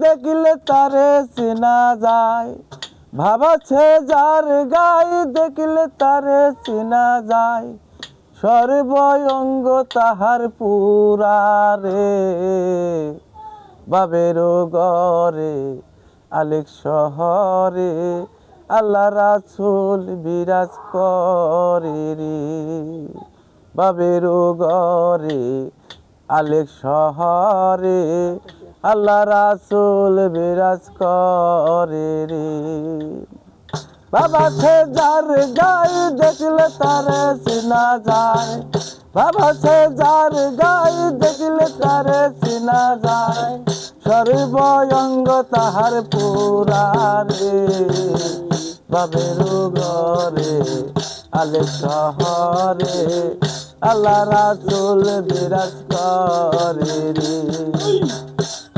দেখিলে তারে চেনা যায়। ভাবাছে যার গাই দেখিলে তারে চেনা যায়। সর্বঙ্গ তাহার পুরারে বাবেরও গরে আলেক শহরে, আল্লাহ রাসুল বিরাজ করে রে। বাবেরও গরে আলেক শহরে আল্লাহ রাসুল বিরাজ করে রে বাবা সে যার গাই দেখলে তারে চিনা যায়। বাবা সে যার গাই দেখলে তারে চিনা যায়। সর্বঙ্গ তাহার পুরারে বাবের ঘরে, আলে শহরে আল্লাহ রাসুল বিরাজ করে রে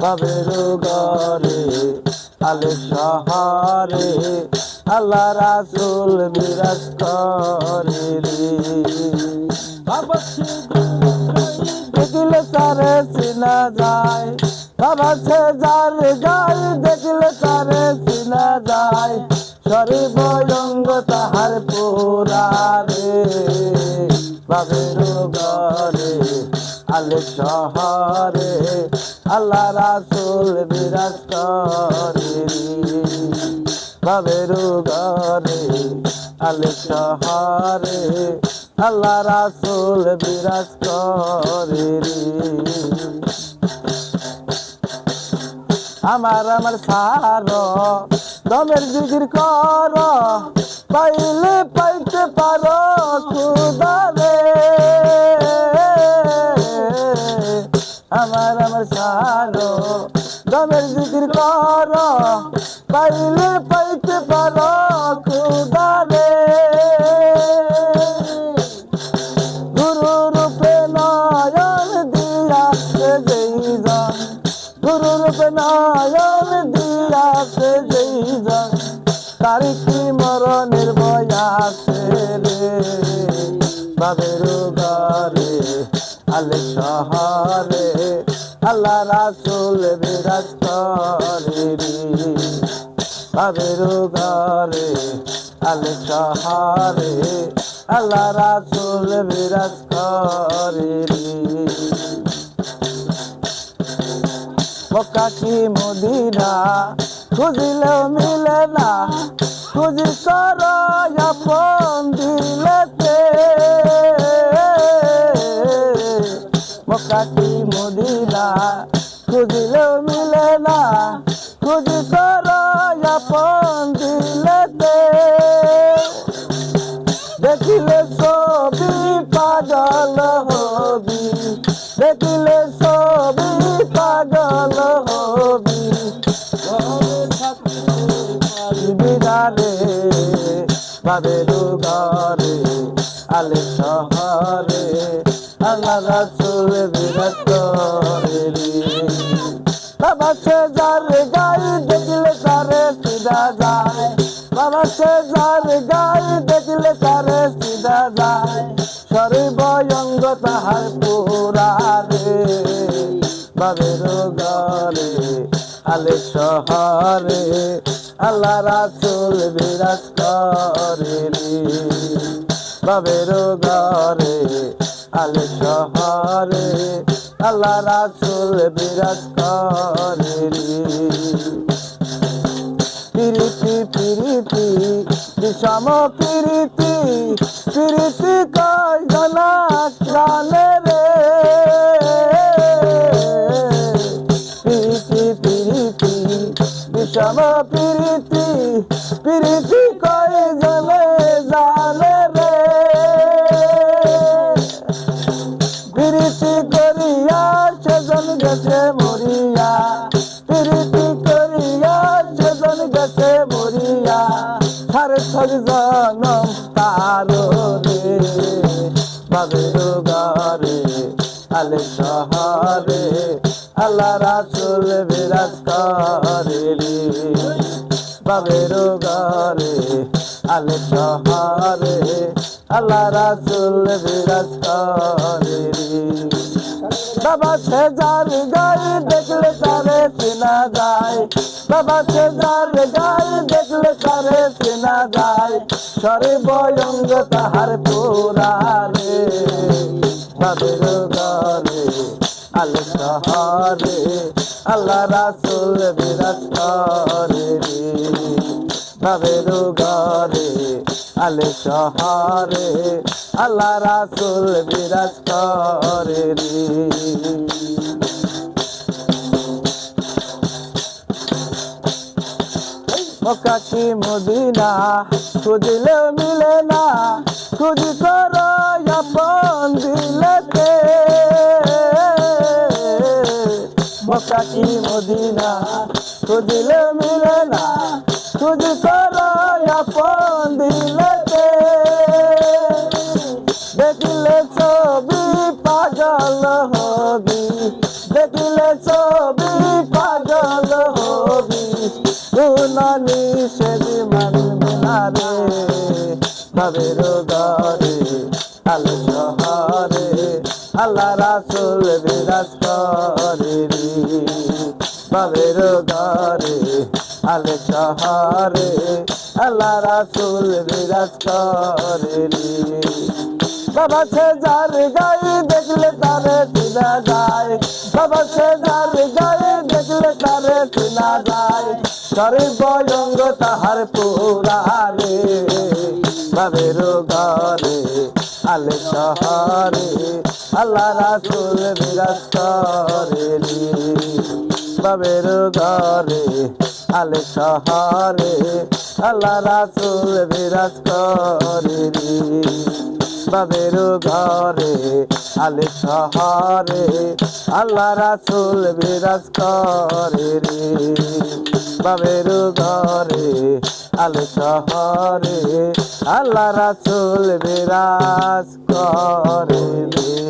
বাবের ঘরে, আলে শহরে আল্লাহ রাসুল বিরাজ করে দেখিলে তারে চিনা যায় বাবা সে যার গাই দেখিলে তারে চিনা যায় সর্বঙ্গ তাহার পুরারে বাবের ঘরে, আলে শহরে আল্লাহ রাসুল বিরাজ করে। বাবের ঘরে, আলে শহরে, আল্লাহ রাসুল বিরাজ করে। আমার আমার সার, দমের জিগির কর, পাইলে পাইতে পারো খুদারে। আমার সার দমের জিগির কর, পাইলে পাইতে পারো খুদারে গুরু রূপে নয়ন দিয়াছে যেইজন গুরু রূপে নয়ন দিয়াছে যেইজন তার কি মরণের ভয় আছে বাবের ঘরে, আলে আল্লাহ রাসুল বিরাজ করে বাবের ঘরে আলে শহরে আল্লাহ রাসুল বিরাজ করে মক্কা মদিনা? খুঁজিলেও মিলে না। খুঁজি কর আপন দিলেতে মক্কা কি মদিনা। খুঁজিলেও মিলে না, খুঁজি কর, আপন দিলেতে দেখিলে ছবি পাগল হবি, দেখিলে ছবি পাগল হবি। বিদারে বাবের ঘরে আলে রাসুল বিরাজ করে রে। বাবের ঘরে, আলে শহরে আল্লাহ রাসুল বিরাজ করে রে। পিরিতি পিরিতি, বিষম পিরিতি পিরিতি কয় জনা জানে রে। বিষম পিরিতি পিরিতি কয় জনে জানে রে। পিরিতি করিয়া সেজন গেছে মরিয়া, পিরিতি করিয়া সেজন গেছে মরিয়া সারে ছয় জনম তার রে। বাবের ঘরে আলে শহরে আল্লাহ রাসুল বিরাজ করে রে বাবের ঘরে, আলে শহরে, আল্লাহ রাসুল বিরাজ করে রে বাবা সে যার গায়ে দেখলে তারে চেনা যায়। বাবা সে যার গায়ে দেখলে তারে চেনা যায়। সরে বয়ঙ্গ তাহার পুরারে বাবের আল শহরে আল্লাহ রাসুল বিরাজ করে রে। বাবের ঘরে আল শহরে আল্লাহ রাসুল বিরাজ করে রে। মক্কা কি মদিনা? খুঁজলেও মিলে না, খুঁজি মানবে না রে ভাবের ঘরে আল শহরে আল্লাহ রাসুল বিরাজ করে ভাবের ঘরে আল শহরে আল্লাহ রাসুল বিরাজ করে বাবা সে যার গায়ে দেখলে তারে চিনা যায়। বাবা সে যার গায়ে দেখলে তারে চিনা যায়। করে বয়ঙ্গ তাহার পুরারে বাবের ঘরে, আলে শহরে, আল্লাহ রাসুল বিরাজ করে বাবের ঘরে, আলে শহরে, আল্লাহ রাসুল বিরাজ করে বাবের ঘরে, আলে শহরে, আল্লাহ রাসুল বিরাজ করে রে। বাবের ঘরে, আলে শহরে, আল্লাহ রাসুল বিরাজ করে রে।